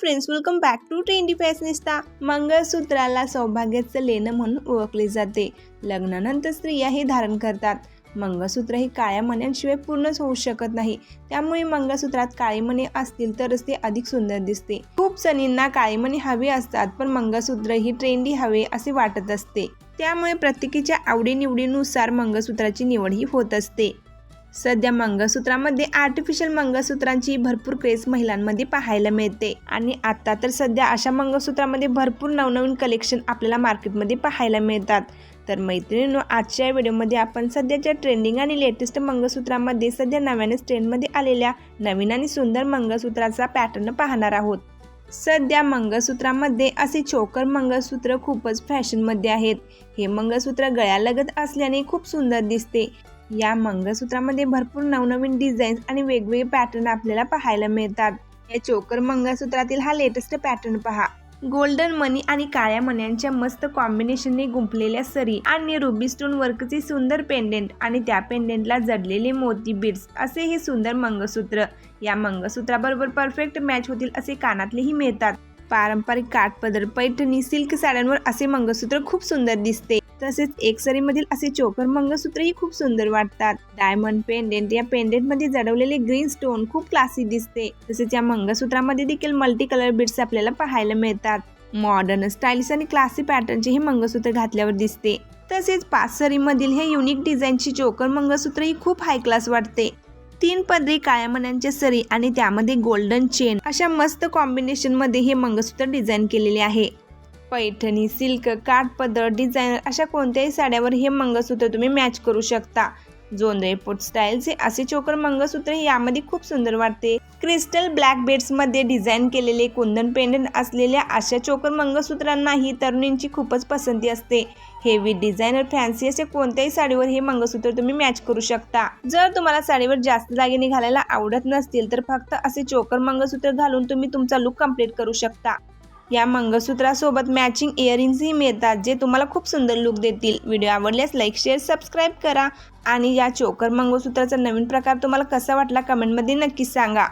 Friends welcome back to trendy fashionista मंगळसूत्राला सौभाग्याचं लेणं म्हणून ओळखले जाते. लग्नानंतर स्त्रिया हे धारण करतात. मंगळसूत्र हे काळ्या मण्यांशिवाय पूर्णच होऊ शकत नाही. त्यामुळे मंगळसूत्रात काळे मणे असतील तरच ते अधिक सुंदर दिसते. खूप जणींना काळे मणे हवे असतात पण मंगळसूत्र ही ट्रेंडी हवे असे वाटत असते. त्यामुळे प्रत्येकीच्या आवडीनिवडीनुसार मंगळसूत्राची निवड ही होत असते. सध्या मंगळसूत्रामध्ये आर्टिफिशियल मंगळसूत्रांची भरपूर क्रेज महिलांमध्ये पाहायला मिळते. आणि आता तर सध्या अशा मंगळसूत्रामध्ये भरपूर नवनवीन कलेक्शन आपल्याला मार्केटमध्ये पाहायला मिळतात. तर मैत्रिणींनो आजच्या व्हिडिओमध्ये आपण सध्याच्या ट्रेंडिंग आणि लेटेस्ट मंगळसूत्रामध्ये सध्या नव्यानेच ट्रेंडमध्ये आलेल्या नवीन आणि सुंदर मंगळसूत्राचा पॅटर्न पाहणार आहोत. सध्या मंगळसूत्रामध्ये असे चोकर मंगळसूत्र खूपच फॅशनमध्ये आहेत. हे मंगळसूत्र गळ्यालगत असल्याने खूप सुंदर दिसते. या मंगळसूत्रामध्ये भरपूर नवनवीन डिझाईन्स आणि वेगवेगळे पॅटर्न आपल्याला पाहायला मिळतात. या चोकर मंगळसूत्रातील हा लेटेस्ट पॅटर्न पहा. गोल्डन मनी आणि काळ्या मण्यांच्या मस्त कॉम्बिनेशनने गुंपलेल्या सरी आणि रुबी स्टोन वर्कचे सुंदर पेंडेंट आणि त्या पेंडेंटला जडलेले मोती बीड्स असे हे सुंदर मंगळसूत्र. या मंगळसूत्राबरोबर परफेक्ट मॅच होतील असे कानातलेही मिळतात. पारंपरिक काठपदर पैठणी सिल्क साड्यांवर असे मंगळसूत्र खूप सुंदर दिसते. तसेच एक सरीमधील असे चोकर मंगळसूत्रही खूप सुंदर वाटतात. डायमंड पेंडेंट या पेंडेंटमध्ये जडवलेले ग्रीन स्टोन खूप क्लासी दिसते. तसेच या मंगळसूत्रामध्ये देखील मल्टी कलर बीड्स आपल्याला पाहायला मिळतात. मॉडर्न स्टाईलिश आणि क्लासी पॅटर्नचे हे मंगळसूत्र घातल्यावर दिसते. तसेच पाच सरीमधील हे युनिक डिझाईनची चोकर मंगळसूत्र ही खूप हाय क्लास वाटते. तीन पदरी काळ्या मण्यांचे सरी आणि त्यामध्ये गोल्डन चेन अशा मस्त कॉम्बिनेशनमध्ये हे मंगळसूत्र डिझाईन केलेले आहे. पैठणी सिल्क काठपदर डिझायनर अशा कोणत्याही साड्यावर हे मंगळसूत्र तुम्ही मॅच करू शकता. जोंधळे पोट स्टाईलचे असे चोकर मंगळसूत्र हे यामध्ये खूप सुंदर वाटते. क्रिस्टल ब्लॅक बेड्समध्ये डिझाईन केलेले कुंदन पेंडंट असलेल्या अशा चोकर मंगळसूत्रांनाही तरुणींची खूपच पसंती असते. हेवी डिझायनर फॅन्सी असे कोणत्याही साडीवर हे मंगळसूत्र तुम्ही मॅच करू शकता. जर तुम्हाला साडीवर जास्त दागिने घालायला आवडत नसतील तर फक्त असे चोकर मंगळसूत्र घालून तुम्ही तुमचा लुक कंप्लीट करू शकता. या मंगळसूत्रासोबत मॅचिंग इयरिंग्सही मिळतात जे तुम्हाला खूप सुंदर लुक देतील. व्हिडिओ आवडल्यास लाईक शेअर सबस्क्राईब करा. आणि या चोकर मंगळसूत्राचा नवीन प्रकार तुम्हाला कसा वाटला कमेंटमध्ये नक्कीच सांगा.